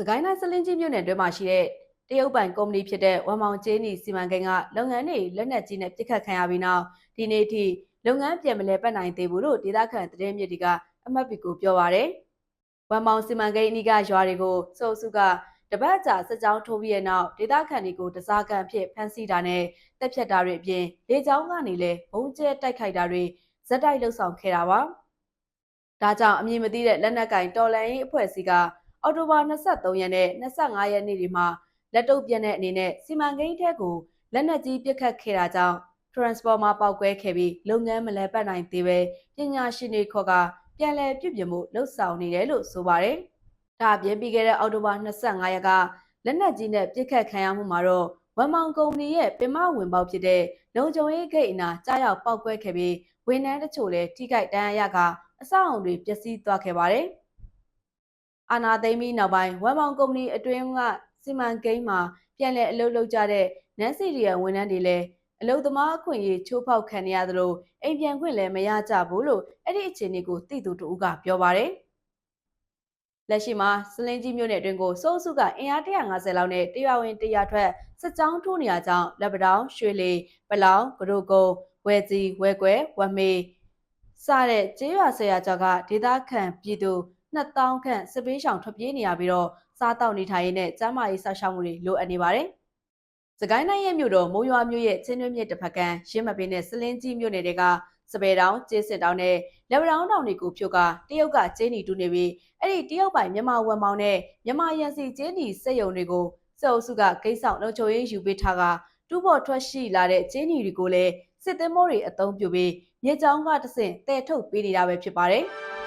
စကိုင်းတိုင်းစလင်းကြီးမြို့နယ်တွင်းမှာရှိတဲ့တရုတ်ပိုင်ကုမ္ပဏီဖြစ်တဲ့ဝမ်မောင်ကျေးနီစီမံကိန်းကလုပ်ငန်းတွေလက်နက်ကြီးနဲ့ပြစ်ခတ်ခံရပြီးနောက်ဒီနေ့ထိလုပ်ငန်းပြန်မလဲပတ်နိုင်သေးဘူးလို့ဒေသခံသတင်းမြစ်တွေကအမှတ်ပီကိုပြောပါရယ်ဝမ်မောင်စီမံကိန်းအနီးကရွာတွေကိုစုပ်စုကတပတ်ကြာစက်ကြောင်းထိုးပြီးတဲ့နောက်ဒေသခံတွေကိုတစားကန်ဖြစ်ဖမ်းဆီးတာနဲ့တက်ဖြတ်တာတွေအပြင်လေကြောင်းကနေလည်းဘုံကျဲတိုက်ခိုက်တာတွေဇက်တိုက်လှုပ်ဆောင်ခဲ့တာပါဒါကြောင့်အမည်မသိတဲ့လက်နက်ကင်တော်လန်ရေးအဖွဲ့အစည်းက အော်တိုဘာ23ရက်နဲ့25ရက်နေ့တွေမှာလက်တုပ်ပြက်တဲ့အနေနဲ့စီမံကိန်းထဲကိုလက်နက်ကြီးပစ်ခတ်ခဲ့တာကြောင့် transformer ပေါက်ကွဲခဲ့ပြီးလုပ်ငန်းမလဲပတ်နိုင်သေးပဲပညာရှင်တွေခေါ်ကပြန်လည်ပြုပြင်မှုလှုပ်ဆောင်နေတယ်လို့ဆိုပါတယ်။ဒါအပြင်ပြီးခဲ့တဲ့အောက်တိုဘာ25ရက်ကလက်နက်ကြီးနဲ့ပစ်ခတ်ခံရမှုမှာတော့ဝမ်မောင်ကုမ္ပဏီရဲ့ပင်မဝင်ပေါက်ဖြစ်တဲ့လုံခြုံရေးဂိတ်အနာကြားရောက်ပောက်ကွဲခဲ့ပြီးဝန်ထမ်းတချို့လည်းထိခိုက်ဒဏ်ရာရကအဆောက်အုံတွေပျက်စီးသွားခဲ့ပါတယ်။ အာနာသိမ့်ပြီးနောက်ပိုင်းဝမ်မောင်ကုမ္ပဏီအတွင်းကစီမံကိန်းမှာပြန်လည်အလုပ်လုပ်ကြတဲ့နန်စီရီယံဝန်ထမ်းတွေလည်းအလုပ်သမားအခွင့်အရေးချိုးဖောက်ခံရသလိုအိမ်ပြန်ခွင့်လည်းမရကြဘူးလို့အဲ့ဒီအခြေအနေကိုသိသူတို့ကပြောပါတယ်လက်ရှိမှာစလင်းကြီးမြို့နယ်အတွင်းကိုစိုးစုကအင်အား150လောက်နဲ့တရားဝင်တရားထွက်စစ်ကြောင်းထိုးနေရကြောင်းလက်ပတောင်ရွှေလီပလောင်ကရိုကုံဝဲကြီးဝဲကွဲဝမေစတဲ့ကျေးရွာဆရာကျော်ကဒေသခံပြည်သူ 2000ခန့်စစ်ပေးရှောင်ထွက်ပြေးနေရပြီးတော့စားတောက်နေထိုင်ရင်းနဲ့ကျန်းမာရေးစောင့်ရှောက်မှုတွေလိုအပ်နေပါတယ်။စကိုင်းတိုင်းရဲ့မြို့တော်မုံရွာမြို့ရဲ့ချင်းတွင်းမြစ်တစ်ဖက်ကမ်းရင်းမပင်းနဲ့စလင်းကြီးမြို့နယ်တွေကစပယ်တောင်ကျေးစစ်တောင်နဲ့လက်ဝတောင်တောင်တွေကိုဖြုတ်ကတရုတ်ကကျေးနီတူးနေပြီးအဲ့ဒီတရုတ်ပိုင်မြန်မာဝမ်မောင်နဲ့မြန်မာရန်စီကျေးနီစက်ယုံတွေကိုစအုပ်စုကဂိတ်ဆောင်လုံချိုရေးယူပေးထားကတူးပေါ်ထွက်ရှိလာတဲ့ကျေးနီတွေကိုလည်းစစ်သင်းမိုးတွေအသုံးပြုပြီးမြေကြောင်းကတဆင့်တဲထုတ်ပေးနေတာပဲဖြစ်ပါတယ်။